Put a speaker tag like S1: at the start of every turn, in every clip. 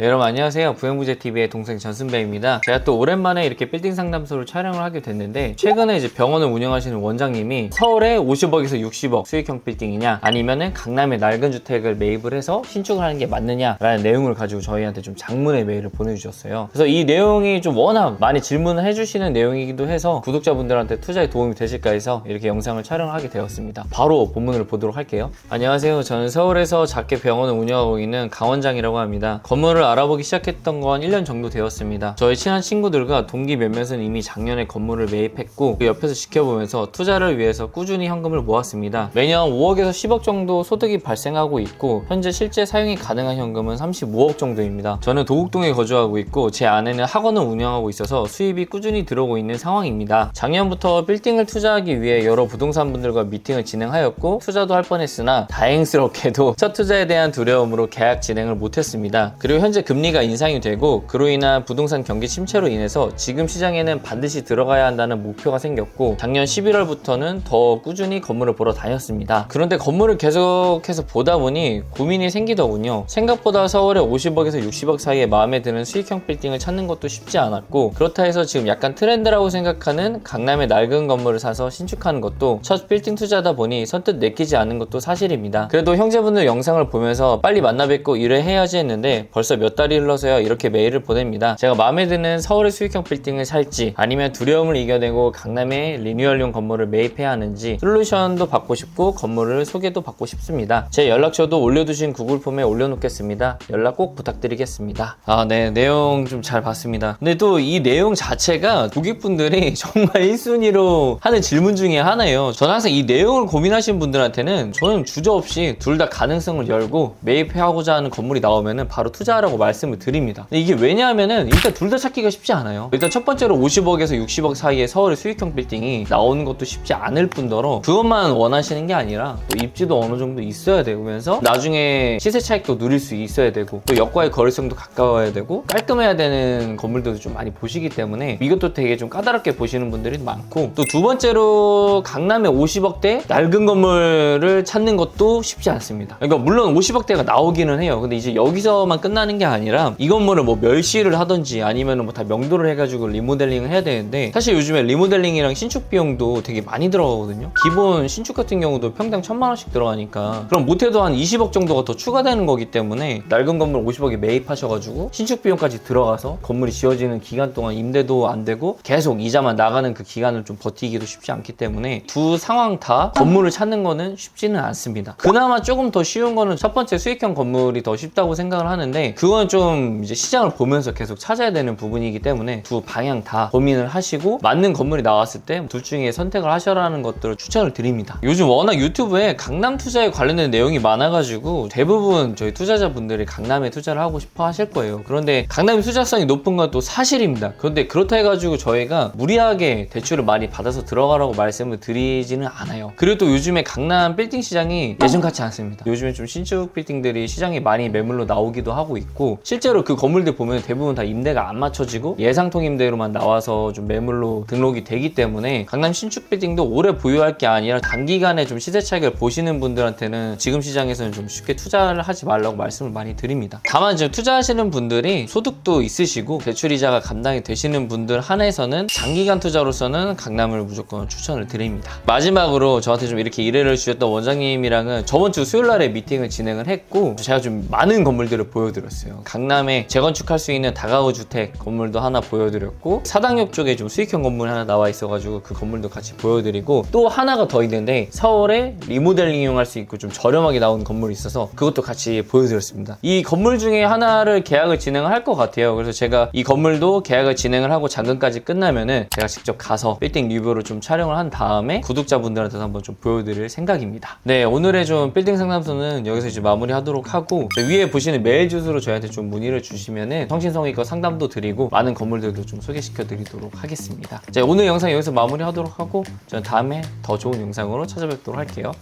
S1: 네, 여러분 안녕하세요. 부영부제TV의 동생 전순배입니다. 제가 또 오랜만에 이렇게 빌딩 상담소를 촬영을 하게 됐는데 최근에 이제 병원을 운영하시는 원장님이 서울에 50억에서 60억 수익형 빌딩이냐 아니면은 강남에 낡은 주택을 매입을 해서 신축을 하는 게 맞느냐라는 내용을 가지고 저희한테 좀 장문의 메일을 보내주셨어요. 그래서 이 내용이 좀 워낙 많이 질문을 해주시는 내용이기도 해서 구독자분들한테 투자에 도움이 되실까 해서 이렇게 영상을 촬영하게 되었습니다. 바로 본문을 보도록 할게요. 안녕하세요. 저는 서울에서 작게 병원을 운영하고 있는 강원장이라고 합니다. 건물을 알아보기 시작했던 건 1년 정도 되었습니다. 저희 친한 친구들과 동기 몇몇은 이미 작년에 건물을 매입했고 그 옆에서 지켜보면서 투자를 위해서 꾸준히 현금을 모았습니다. 매년 5억에서 10억 정도 소득이 발생하고 있고 현재 실제 사용이 가능한 현금은 35억 정도입니다. 저는 도곡동에 거주하고 있고 제 아내는 학원을 운영하고 있어서 수입이 꾸준히 들어오고 있는 상황입니다. 작년부터 빌딩을 투자하기 위해 여러 부동산 분들과 미팅을 진행하였고 투자도 할 뻔했으나 다행스럽게도 첫 투자에 대한 두려움으로 계약 진행을 못했습니다. 그리고 현재 금리가 인상이 되고 그로 인한 부동산 경기 침체로 인해서 지금 시장에는 반드시 들어가야 한다는 목표가 생겼고 작년 11월부터는 더 꾸준히 건물을 보러 다녔습니다. 그런데 건물을 계속해서 보다 보니 고민이 생기더군요. 생각보다 서울에 50억에서 60억 사이에 마음에 드는 수익형 빌딩을 찾는 것도 쉽지 않았고 그렇다 해서 지금 약간 트렌드라고 생각하는 강남의 낡은 건물을 사서 신축하는 것도 첫 빌딩 투자다 보니 선뜻 내키지 않은 것도 사실입니다. 그래도 형제분들 영상을 보면서 빨리 만나 뵙고 일을 해야지 했는데 벌써 몇 달이 흘러서야 이렇게 메일을 보냅니다. 제가 마음에 드는 서울의 수익형 빌딩을 살지 아니면 두려움을 이겨내고 강남의 리뉴얼용 건물을 매입해야 하는지 솔루션도 받고 싶고 건물을 소개도 받고 싶습니다. 제 연락처도 올려두신 구글 폼에 올려놓겠습니다. 연락 꼭 부탁드리겠습니다. 아, 네. 내용 좀 잘 봤습니다. 근데 또 이 내용 자체가 고객분들이 정말 1순위로 하는 질문 중에 하나예요. 저는 항상 이 내용을 고민하신 분들한테는 저는 주저 없이 둘 다 가능성을 열고 매입하고자 하는 건물이 나오면은 바로 투자하라고 말씀을 드립니다. 이게 왜냐하면은 일단 둘 다 찾기가 쉽지 않아요. 일단 첫 번째로 50억에서 60억 사이에 서울의 수익형 빌딩이 나오는 것도 쉽지 않을 뿐더러 그것만 원하시는 게 아니라 또 입지도 어느 정도 있어야 되면서 나중에 시세 차익도 누릴 수 있어야 되고 또 역과의 거리성도 가까워야 되고 깔끔해야 되는 건물들도 좀 많이 보시기 때문에 이것도 되게 좀 까다롭게 보시는 분들이 많고 또 두 번째로 강남의 50억대 낡은 건물을 찾는 것도 쉽지 않습니다. 그러니까 물론 50억대가 나오기는 해요. 근데 이제 여기서만 끝나는 게 아니라 이 건물을 뭐 멸시를 하든지 아니면 뭐 다 명도를 해가지고 리모델링을 해야 되는데 사실 요즘에 리모델링이랑 신축 비용도 되게 많이 들어가거든요. 기본 신축 같은 경우도 평당 천만 원씩 들어가니까 그럼 못해도 한 20억 정도가 더 추가되는 거기 때문에 낡은 건물 50억에 매입하셔가지고 신축 비용까지 들어가서 건물이 지어지는 기간 동안 임대도 안 되고 계속 이자만 나가는 그 기간을 좀 버티기도 쉽지 않기 때문에 두 상황 다 건물을 찾는 거는 쉽지는 않습니다. 그나마 조금 더 쉬운 거는 첫 번째 수익형 건물이 더 쉽다고 생각을 하는데 그건 좀 이제 시장을 보면서 계속 찾아야 되는 부분이기 때문에 두 방향 다 고민을 하시고 맞는 건물이 나왔을 때 둘 중에 선택을 하셔라는 것들을 추천을 드립니다. 요즘 워낙 유튜브에 강남 투자에 관련된 내용이 많아가지고 대부분 저희 투자자분들이 강남에 투자를 하고 싶어 하실 거예요. 그런데 강남의 투자성이 높은 건 또 사실입니다. 그런데 그렇다 해가지고 저희가 무리하게 대출을 많이 받아서 들어가라고 말씀을 드리지는 않아요. 그리고 또 요즘에 강남 빌딩 시장이 예전 같지 않습니다. 요즘에 좀 신축 빌딩들이 시장에 많이 매물로 나오기도 하고 있고 실제로 그 건물들 보면 대부분 다 임대가 안 맞춰지고 예상통 임대로만 나와서 좀 매물로 등록이 되기 때문에 강남 신축 빌딩도 오래 보유할 게 아니라 단기간에 좀 시세 차익을 보시는 분들한테는 지금 시장에서는 좀 쉽게 투자를 하지 말라고 말씀을 많이 드립니다. 다만 이제 투자하시는 분들이 소득도 있으시고 대출 이자가 감당이 되시는 분들 한해서는 장기간 투자로서는 강남을 무조건 추천을 드립니다. 마지막으로 저한테 좀 이렇게 의뢰를 주셨던 원장님이랑은 저번 주 수요일 날에 미팅을 진행을 했고 제가 좀 많은 건물들을 보여드렸어요. 강남에 재건축할 수 있는 다가구 주택 건물도 하나 보여드렸고 사당역 쪽에 좀 수익형 건물 하나 나와 있어가지고 그 건물도 같이 보여드리고 또 하나가 더 있는데 서울에 리모델링 이용할 수 있고 좀 저렴하게 나온 건물이 있어서 그것도 같이 보여드렸습니다. 이 건물 중에 하나를 계약을 진행을 할것 같아요. 그래서 제가 이 건물도 계약을 진행을 하고 잔금까지 끝나면은 제가 직접 가서 빌딩 리뷰를 좀 촬영을 한 다음에 구독자분들한테도 한번 좀 보여드릴 생각입니다. 네, 오늘의 좀 빌딩 상담소는 여기서 이제 마무리하도록 하고 위에 보시는 메일 주소로 저희 한테 좀 문의를 주시면은 성신성의과 상담도 드리고 많은 건물들도 좀 소개시켜 드리도록 하겠습니다. 자, 오늘 영상 여기서 마무리하도록 하고 저는 다음에 더 좋은 영상으로 찾아뵙도록 할게요.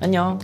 S1: 안녕.